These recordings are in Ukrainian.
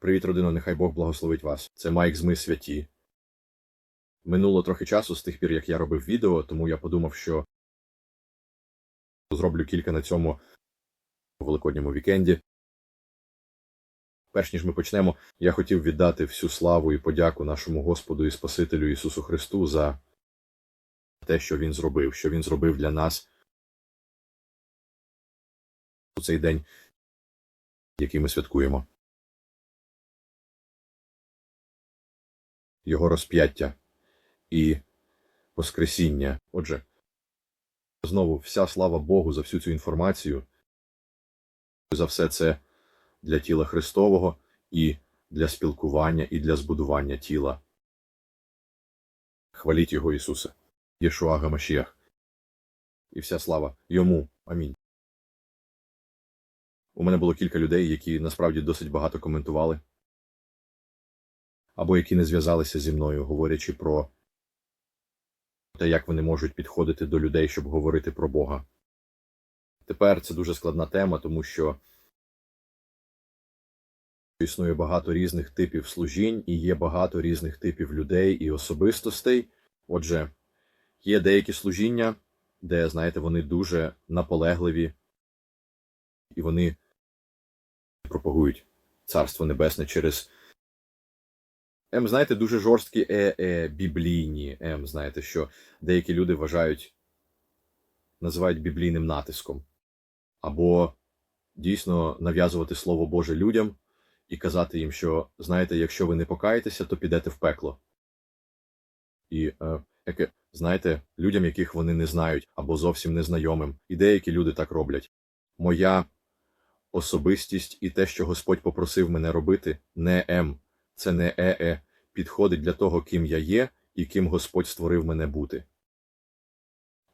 Привіт, родино, нехай Бог благословить вас. Це Майк з Ми святі. Минуло трохи часу з тих пір, як я робив відео, тому я подумав, що зроблю кілька на цьому великодньому вікенді. Перш ніж ми почнемо, я хотів віддати всю славу і подяку нашому Господу і Спасителю Ісусу Христу за те, що Він зробив, що Він зробив для нас у цей день, який ми святкуємо. Його розп'яття і Воскресіння. Отже, знову вся слава Богу за всю цю інформацію, за все це для тіла Христового і для спілкування і для збудування тіла. Хваліть його Ісусе, Єшуа Гамашіях. І вся слава йому. Амінь. У мене було кілька людей, які насправді досить багато коментували, або які не зв'язалися зі мною, говорячи про те, як вони можуть підходити до людей, щоб говорити про Бога. Тепер це дуже складна тема, тому що існує багато різних типів служінь і є багато різних типів людей і особистостей. Отже, є деякі служіння, де, знаєте, вони дуже наполегливі, і вони пропагують Царство Небесне через М, знаєте, дуже жорсткі е, е, біблійні М, знаєте, що деякі люди вважають, називають біблійним натиском. Або дійсно нав'язувати Слово Боже людям і казати їм, що, знаєте, якщо ви не покаєтеся, то підете в пекло. І, е, яке, знаєте, людям, яких вони не знають, або зовсім незнайомим, і деякі люди так роблять. Моя особистість і те, що Господь попросив мене робити, не М, це не ЕЕ, підходить для того, ким я є і ким Господь створив мене бути.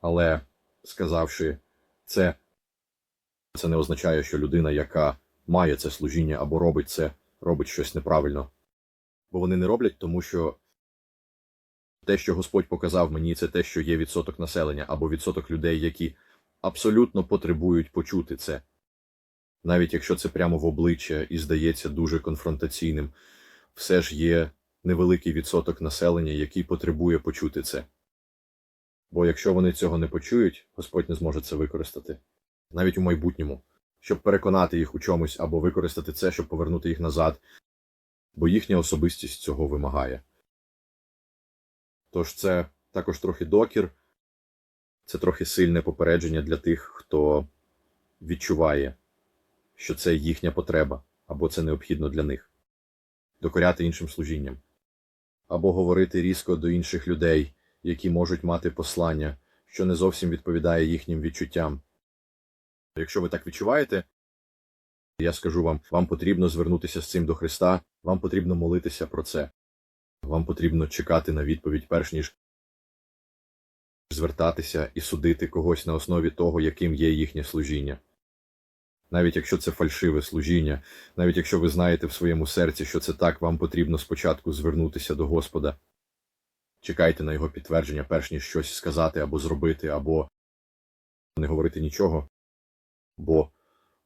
Але, сказавши це, це не означає, що людина, яка має це служіння або робить це, робить щось неправильно. Бо вони не роблять, тому що те, що Господь показав мені, це те, що є відсоток населення або відсоток людей, які абсолютно потребують почути це. Навіть якщо це прямо в обличчя і здається дуже конфронтаційним, все ж є невеликий відсоток населення, який потребує почути це. Бо якщо вони цього не почують, Господь не зможе це використати. Навіть у майбутньому, щоб переконати їх у чомусь або використати це, щоб повернути їх назад, бо їхня особистість цього вимагає. Тож це також трохи докір, це трохи сильне попередження для тих, хто відчуває, що це їхня потреба або це необхідно для них докоряти іншим служінням, або говорити різко до інших людей, які можуть мати послання, що не зовсім відповідає їхнім відчуттям. Якщо ви так відчуваєте, я скажу вам, вам потрібно звернутися з цим до Христа, вам потрібно молитися про це, вам потрібно чекати на відповідь, перш ніж звертатися і судити когось на основі того, яким є їхнє служіння навіть якщо це фальшиве служіння, навіть якщо ви знаєте в своєму серці, що це так, вам потрібно спочатку звернутися до Господа. Чекайте на його підтвердження, перш ніж щось сказати або зробити, або не говорити нічого. Бо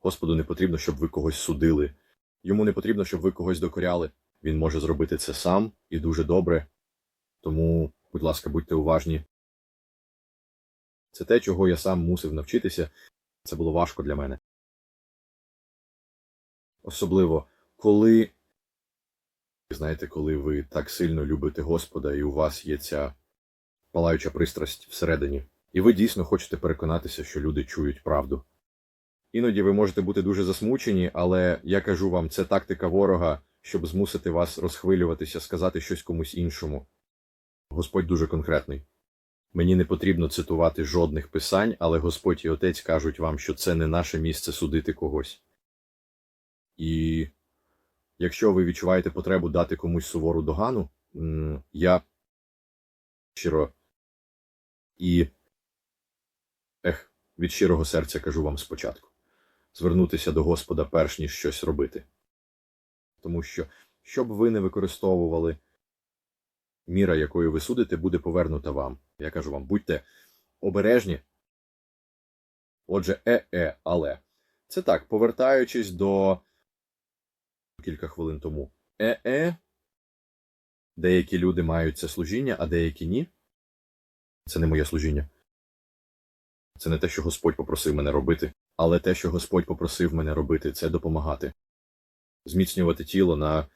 Господу не потрібно, щоб ви когось судили. Йому не потрібно, щоб ви когось докоряли. Він може зробити це сам і дуже добре. Тому, будь ласка, будьте уважні. Це те, чого я сам мусив навчитися. Це було важко для мене. Особливо, коли, знаєте, коли ви так сильно любите Господа, і у вас є ця палаюча пристрасть всередині, і ви дійсно хочете переконатися, що люди чують правду. Іноді ви можете бути дуже засмучені, але я кажу вам, це тактика ворога, щоб змусити вас розхвилюватися, сказати щось комусь іншому. Господь дуже конкретний. Мені не потрібно цитувати жодних писань, але Господь і Отець кажуть вам, що це не наше місце судити когось. І якщо ви відчуваєте потребу дати комусь сувору догану, я щиро і ех, від щирого серця кажу вам спочатку звернутися до Господа перш ніж щось робити. Тому що, щоб ви не використовували міра, якою ви судите, буде повернута вам. Я кажу вам, будьте обережні. Отже, е-е, але. Це так, повертаючись до кілька хвилин тому. Е-е. Деякі люди мають це служіння, а деякі ні. Це не моє служіння. Це не те, що Господь попросив мене робити, але те, що Господь попросив мене робити, це допомагати, зміцнювати тіло, на...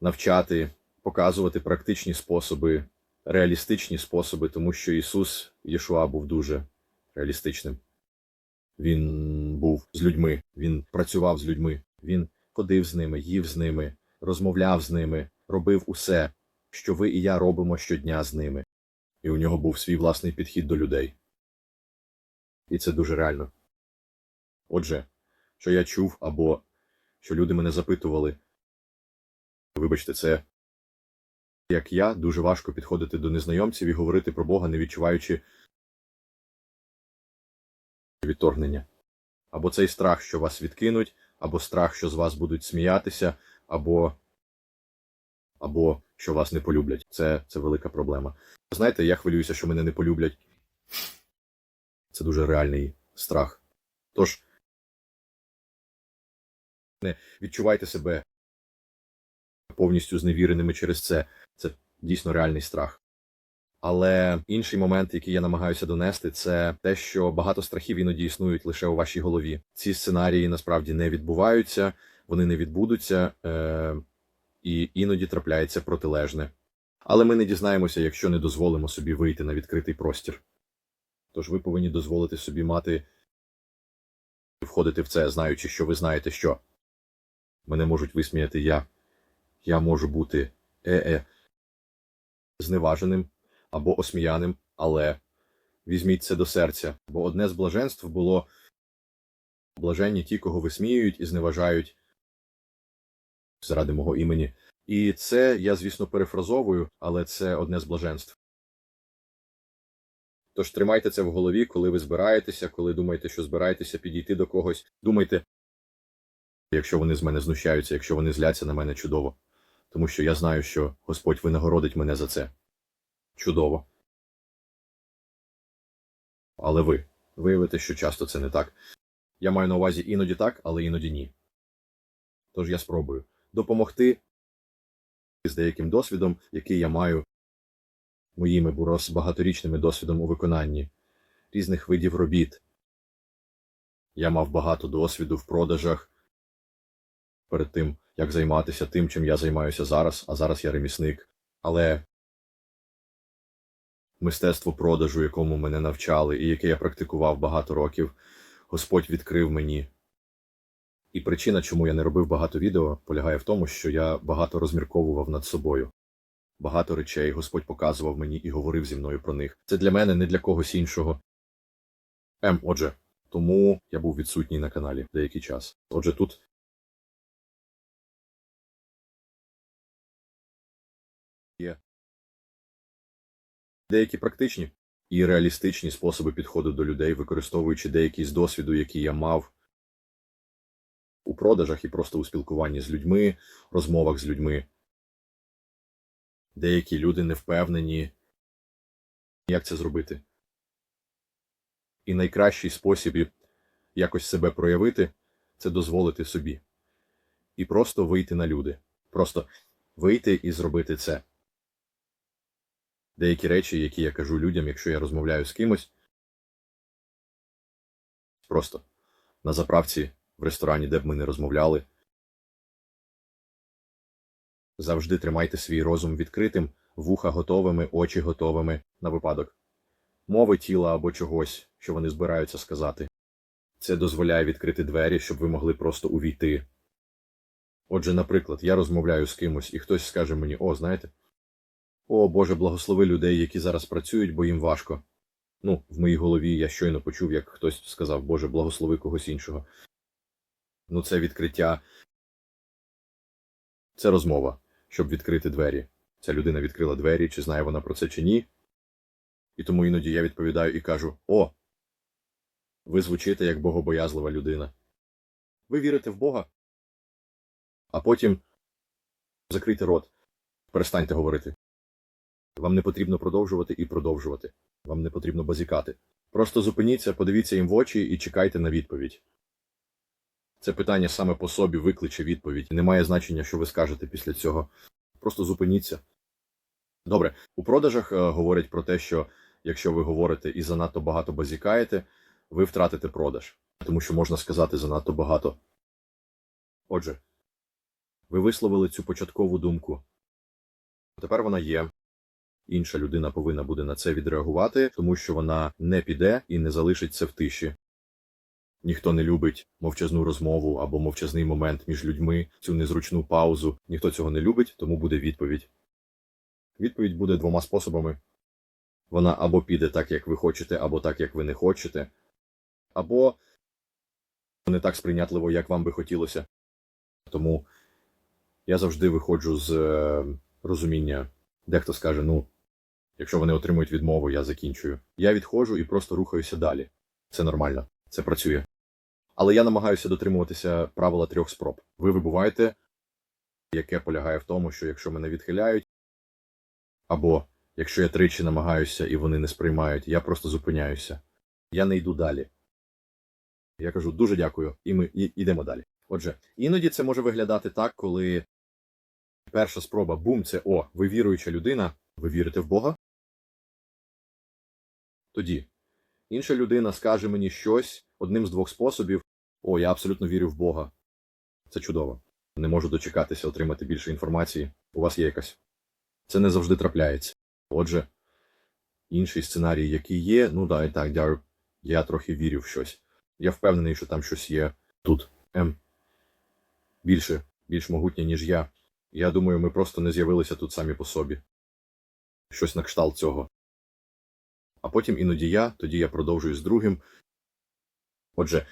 навчати, показувати практичні способи, реалістичні способи, тому що Ісус Єшуа був дуже реалістичним. Він був з людьми, він працював з людьми, він ходив з ними, їв з ними, розмовляв з ними, робив усе, що ви і я робимо щодня з ними. І у нього був свій власний підхід до людей. І це дуже реально. Отже, що я чув, або що люди мене запитували, вибачте, це як я дуже важко підходити до незнайомців і говорити про Бога, не відчуваючи відторгнення. Або цей страх, що вас відкинуть, або страх, що з вас будуть сміятися, або, або що вас не полюблять. Це, це велика проблема. Знаєте, я хвилююся, що мене не полюблять. Це дуже реальний страх. Тож, не відчувайте себе повністю зневіреними через це. Це дійсно реальний страх. Але інший момент, який я намагаюся донести, це те, що багато страхів іноді існують лише у вашій голові. Ці сценарії насправді не відбуваються, вони не відбудуться, е- і іноді трапляється протилежне. Але ми не дізнаємося, якщо не дозволимо собі вийти на відкритий простір. Тож ви повинні дозволити собі мати входити в це, знаючи, що ви знаєте, що мене можуть висміяти я. Я можу бути е-е зневаженим або осміяним, але візьміть це до серця, бо одне з блаженств було блаженні ті, кого висміюють і зневажають заради мого імені. І це я, звісно, перефразовую, але це одне з блаженств. Тож тримайте це в голові, коли ви збираєтеся, коли думаєте, що збираєтеся підійти до когось. Думайте, якщо вони з мене знущаються, якщо вони зляться на мене чудово. Тому що я знаю, що Господь винагородить мене за це. Чудово. Але ви виявите, що часто це не так. Я маю на увазі іноді так, але іноді ні. Тож я спробую допомогти з деяким досвідом, який я маю моїми бурос багаторічними досвідом у виконанні різних видів робіт. Я мав багато досвіду в продажах перед тим, як займатися тим, чим я займаюся зараз, а зараз я ремісник. Але мистецтво продажу, якому мене навчали, і яке я практикував багато років, Господь відкрив мені. І причина, чому я не робив багато відео, полягає в тому, що я багато розмірковував над собою. Багато речей Господь показував мені і говорив зі мною про них. Це для мене, не для когось іншого. Ем, отже, тому я був відсутній на каналі деякий час. Отже, тут деякі практичні і реалістичні способи підходу до людей, використовуючи деякі з досвіду, який я мав у продажах і просто у спілкуванні з людьми, розмовах з людьми. Деякі люди не впевнені, як це зробити. І найкращий спосіб якось себе проявити це дозволити собі. І просто вийти на люди. Просто вийти і зробити це. Деякі речі, які я кажу людям, якщо я розмовляю з кимось. Просто на заправці, в ресторані, де б ми не розмовляли. Завжди тримайте свій розум відкритим, вуха готовими, очі готовими на випадок мови тіла або чогось, що вони збираються сказати. Це дозволяє відкрити двері, щоб ви могли просто увійти. Отже, наприклад, я розмовляю з кимось, і хтось скаже мені: О, знаєте, о Боже, благослови людей, які зараз працюють, бо їм важко. Ну, в моїй голові я щойно почув, як хтось сказав, Боже, благослови когось іншого. Ну, це відкриття. Це розмова, щоб відкрити двері. Ця людина відкрила двері, чи знає вона про це, чи ні. І тому іноді я відповідаю і кажу: О, ви звучите як богобоязлива людина. Ви вірите в Бога? А потім закрийте рот, перестаньте говорити. Вам не потрібно продовжувати і продовжувати. Вам не потрібно базікати. Просто зупиніться, подивіться їм в очі і чекайте на відповідь. Це питання саме по собі викличе відповідь. Немає значення, що ви скажете після цього. Просто зупиніться. Добре, у продажах е, говорять про те, що якщо ви говорите і занадто багато базікаєте, ви втратите продаж, тому що можна сказати занадто багато. Отже, ви висловили цю початкову думку. Тепер вона є. Інша людина повинна буде на це відреагувати, тому що вона не піде і не залишиться в тиші. Ніхто не любить мовчазну розмову або мовчазний момент між людьми, цю незручну паузу. Ніхто цього не любить, тому буде відповідь. Відповідь буде двома способами. Вона або піде так, як ви хочете, або так, як ви не хочете, або не так сприйнятливо, як вам би хотілося. Тому я завжди виходжу з е, розуміння. Дехто скаже: ну, якщо вони отримують відмову, я закінчую. Я відходжу і просто рухаюся далі. Це нормально, це працює. Але я намагаюся дотримуватися правила трьох спроб. Ви вибуваєте, яке полягає в тому, що якщо мене відхиляють, або якщо я тричі намагаюся і вони не сприймають, я просто зупиняюся. Я не йду далі. Я кажу дуже дякую, і ми і, йдемо далі. Отже, іноді це може виглядати так, коли перша спроба бум, це о, ви віруюча людина, ви вірите в Бога? Тоді інша людина скаже мені щось одним з двох способів: О, я абсолютно вірю в Бога. Це чудово. Не можу дочекатися отримати більше інформації. У вас є якась. Це не завжди трапляється. Отже, інший сценарій, який є, ну да, і так, я, я трохи вірю в щось. Я впевнений, що там щось є тут. Ем. Більше, більш могутнє, ніж я. Я думаю, ми просто не з'явилися тут самі по собі. Щось на кшталт цього. А потім іноді я, тоді я продовжую з другим. Отже,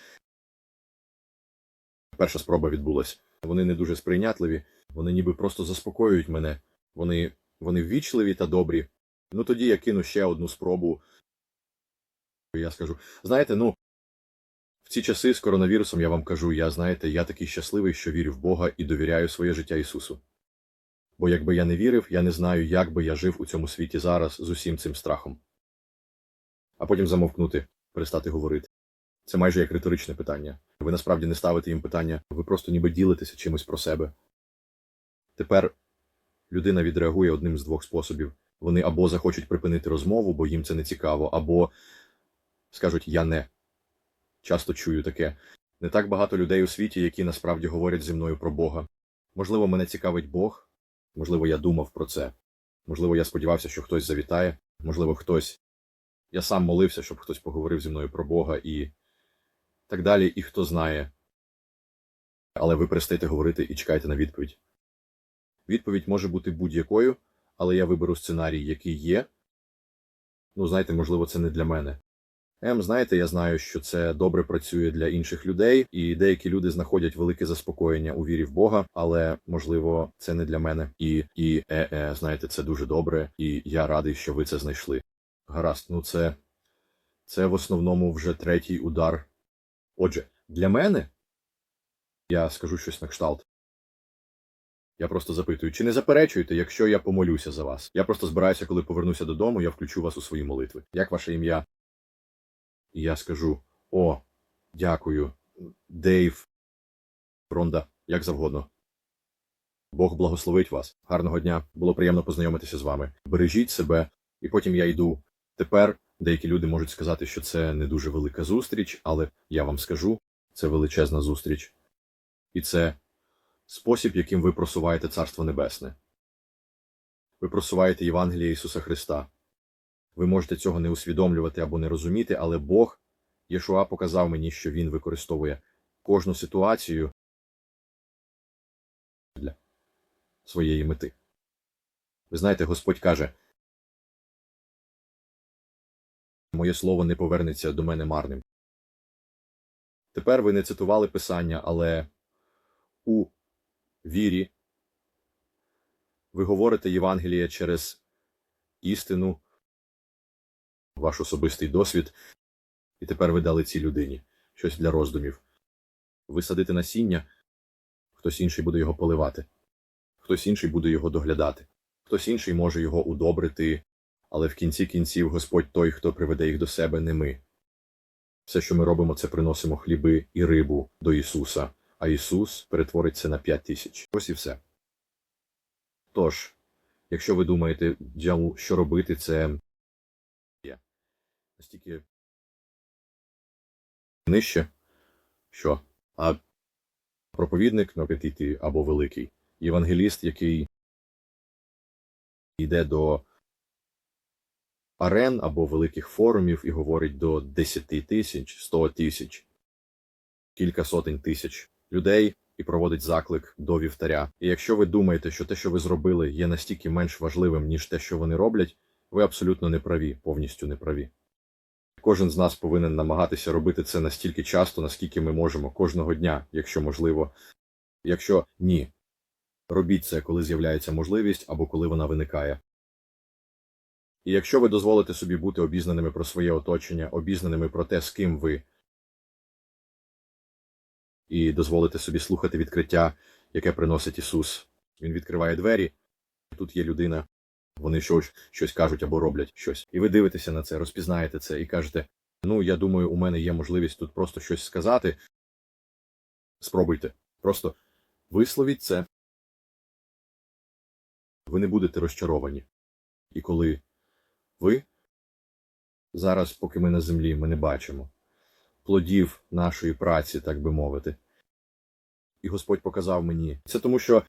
перша спроба відбулася. Вони не дуже сприйнятливі, вони ніби просто заспокоюють мене. Вони, вони ввічливі та добрі. Ну тоді я кину ще одну спробу. Я скажу: знаєте, ну, в ці часи з коронавірусом я вам кажу, я знаєте, я такий щасливий, що вірю в Бога і довіряю своє життя Ісусу. Бо якби я не вірив, я не знаю, як би я жив у цьому світі зараз з усім цим страхом. А потім замовкнути, перестати говорити. Це майже як риторичне питання. Ви насправді не ставите їм питання, ви просто ніби ділитеся чимось про себе. Тепер людина відреагує одним з двох способів. Вони або захочуть припинити розмову, бо їм це не цікаво, або скажуть я не. Часто чую таке. Не так багато людей у світі, які насправді говорять зі мною про Бога. Можливо, мене цікавить Бог, можливо, я думав про це. Можливо, я сподівався, що хтось завітає, можливо, хтось. Я сам молився, щоб хтось поговорив зі мною про Бога і так далі, і хто знає. Але ви перестаєте говорити і чекаєте на відповідь. Відповідь може бути будь-якою, але я виберу сценарій, який є. Ну, знаєте, можливо, це не для мене. Ем, знаєте, я знаю, що це добре працює для інших людей, і деякі люди знаходять велике заспокоєння у вірі в Бога, але можливо, це не для мене. І і е, е, знаєте, це дуже добре, і я радий, що ви це знайшли. Гаразд, ну це, це в основному вже третій удар. Отже, для мене я скажу щось на кшталт. Я просто запитую, чи не заперечуєте, якщо я помолюся за вас? Я просто збираюся, коли повернуся додому, я включу вас у свої молитви. Як ваше ім'я? І я скажу: О, дякую, Дейв, Ронда, як завгодно. Бог благословить вас. Гарного дня. Було приємно познайомитися з вами. Бережіть себе, і потім я йду. Тепер деякі люди можуть сказати, що це не дуже велика зустріч, але я вам скажу, це величезна зустріч. І це спосіб, яким ви просуваєте Царство Небесне. Ви просуваєте Євангеліє Ісуса Христа. Ви можете цього не усвідомлювати або не розуміти, але Бог, Єшуа, показав мені, що Він використовує кожну ситуацію для своєї мети. Ви знаєте, Господь каже, моє слово не повернеться до мене марним. Тепер ви не цитували Писання, але у вірі ви говорите Євангеліє через істину, ваш особистий досвід, і тепер ви дали цій людині щось для роздумів. Ви садите насіння, хтось інший буде його поливати, хтось інший буде його доглядати, хтось інший може його удобрити, але в кінці кінців Господь той, хто приведе їх до себе, не ми. Все, що ми робимо, це приносимо хліби і рибу до Ісуса, а Ісус перетворить це на 5 тисяч. Ось і все. Тож, якщо ви думаєте, що робити, це настільки нижче, що а проповідник на йти або великий, євангеліст, який йде до арен або великих форумів і говорить до 10 тисяч, 100 тисяч, кілька сотень тисяч людей і проводить заклик до вівтаря. І якщо ви думаєте, що те, що ви зробили, є настільки менш важливим, ніж те, що вони роблять, ви абсолютно не праві, повністю не праві. Кожен з нас повинен намагатися робити це настільки часто, наскільки ми можемо, кожного дня, якщо можливо. Якщо ні, робіть це, коли з'являється можливість або коли вона виникає. І якщо ви дозволите собі бути обізнаними про своє оточення, обізнаними про те, з ким ви, і дозволите собі слухати відкриття, яке приносить Ісус, Він відкриває двері, тут є людина, вони щось, щось кажуть або роблять щось. І ви дивитеся на це, розпізнаєте це і кажете: ну, я думаю, у мене є можливість тут просто щось сказати. Спробуйте. Просто висловіть це. Ви не будете розчаровані. І коли ви зараз, поки ми на землі, ми не бачимо плодів нашої праці, так би мовити. І Господь показав мені. Це тому, що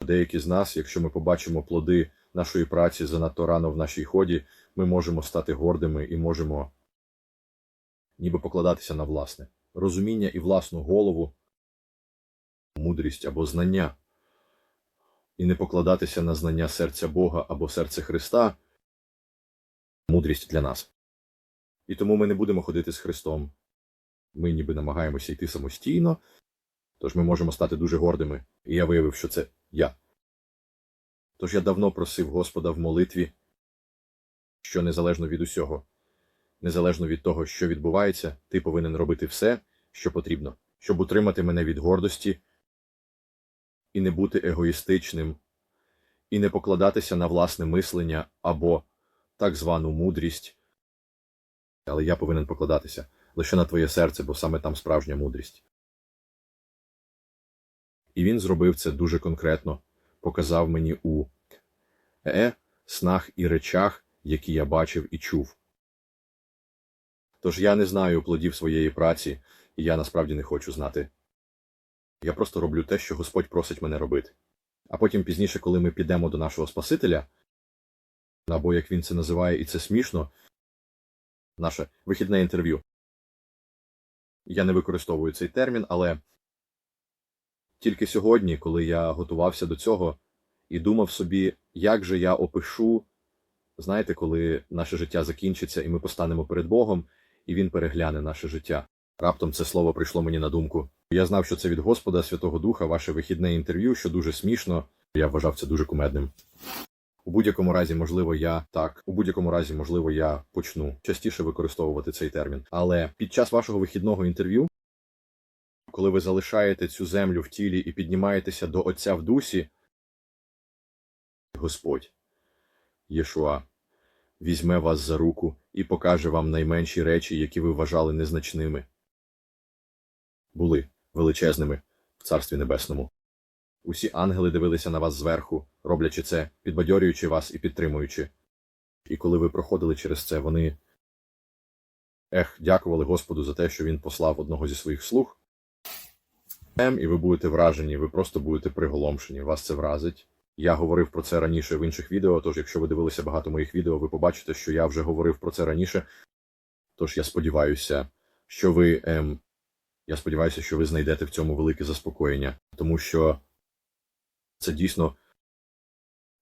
деякі з нас, якщо ми побачимо плоди нашої праці занадто рано в нашій ході, ми можемо стати гордими і можемо ніби покладатися на власне розуміння і власну голову, мудрість або знання, і не покладатися на знання серця Бога або серця Христа, мудрість для нас. І тому ми не будемо ходити з Христом. Ми ніби намагаємося йти самостійно, тож ми можемо стати дуже гордими, і я виявив, що це я. Тож я давно просив Господа в молитві, що незалежно від усього, незалежно від того, що відбувається, ти повинен робити все, що потрібно, щоб утримати мене від гордості і не бути егоїстичним, і не покладатися на власне мислення або так звану мудрість. Але я повинен покладатися лише на твоє серце, бо саме там справжня мудрість. І він зробив це дуже конкретно, показав мені у е, снах і речах, які я бачив і чув. Тож я не знаю плодів своєї праці, і я насправді не хочу знати. Я просто роблю те, що Господь просить мене робити. А потім пізніше, коли ми підемо до нашого Спасителя, або як він це називає, і це смішно, наше вихідне інтерв'ю. Я не використовую цей термін, але тільки сьогодні, коли я готувався до цього і думав собі, як же я опишу, знаєте, коли наше життя закінчиться, і ми постанемо перед Богом, і Він перегляне наше життя. Раптом це слово прийшло мені на думку. Я знав, що це від Господа Святого Духа, ваше вихідне інтерв'ю, що дуже смішно. Я вважав це дуже кумедним. У будь-якому разі, можливо, я так, у будь-якому разі, можливо, я почну частіше використовувати цей термін. Але під час вашого вихідного інтерв'ю, коли ви залишаєте цю землю в тілі і піднімаєтеся до Отця в дусі, Господь, Єшуа, візьме вас за руку і покаже вам найменші речі, які ви вважали незначними, були величезними в Царстві Небесному. Усі ангели дивилися на вас зверху, роблячи це, підбадьорюючи вас і підтримуючи. І коли ви проходили через це, вони ех, дякували Господу за те, що він послав одного зі своїх слуг. Ем, і ви будете вражені, ви просто будете приголомшені, вас це вразить. Я говорив про це раніше в інших відео, тож якщо ви дивилися багато моїх відео, ви побачите, що я вже говорив про це раніше. Тож я сподіваюся, що ви. Ем, я сподіваюся, що ви знайдете в цьому велике заспокоєння, тому що це дійсно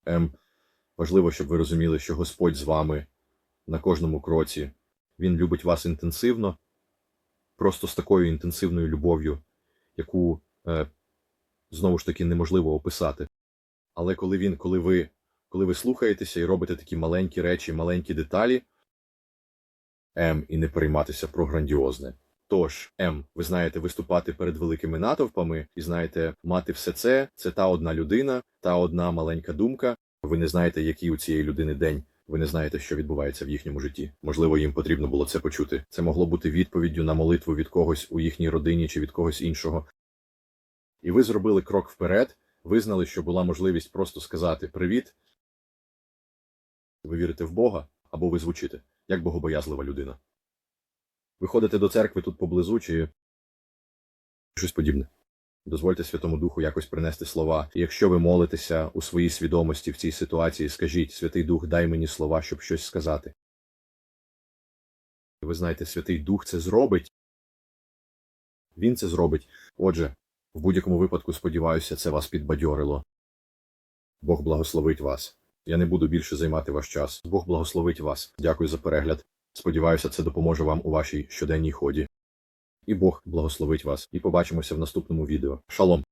ем, важливо, щоб ви розуміли, що Господь з вами на кожному кроці. Він любить вас інтенсивно, просто з такою інтенсивною любов'ю, яку е, знову ж таки неможливо описати. Але коли він, коли ви, коли ви слухаєтеся і робите такі маленькі речі, маленькі деталі, ем, і не перейматися про грандіозне. Тож, М, ви знаєте, виступати перед великими натовпами, і знаєте, мати все це це та одна людина, та одна маленька думка. Ви не знаєте, який у цієї людини день, Ви не знаєте, що відбувається в їхньому житті. Можливо, їм потрібно було це почути. Це могло бути відповіддю на молитву від когось у їхній родині чи від когось іншого. І ви зробили крок вперед, визнали, що була можливість просто сказати Привіт. Ви вірите в Бога або ви звучите, як богобоязлива людина. Ви ходите до церкви тут поблизу чи щось подібне. Дозвольте Святому Духу якось принести слова. І якщо ви молитеся у своїй свідомості в цій ситуації, скажіть, Святий Дух, дай мені слова, щоб щось сказати. Ви знаєте, Святий Дух це зробить. Він це зробить. Отже, в будь-якому випадку, сподіваюся, це вас підбадьорило. Бог благословить вас. Я не буду більше займати ваш час. Бог благословить вас. Дякую за перегляд. Сподіваюся, це допоможе вам у вашій щоденній ході. І Бог благословить вас. І побачимося в наступному відео. Шалом!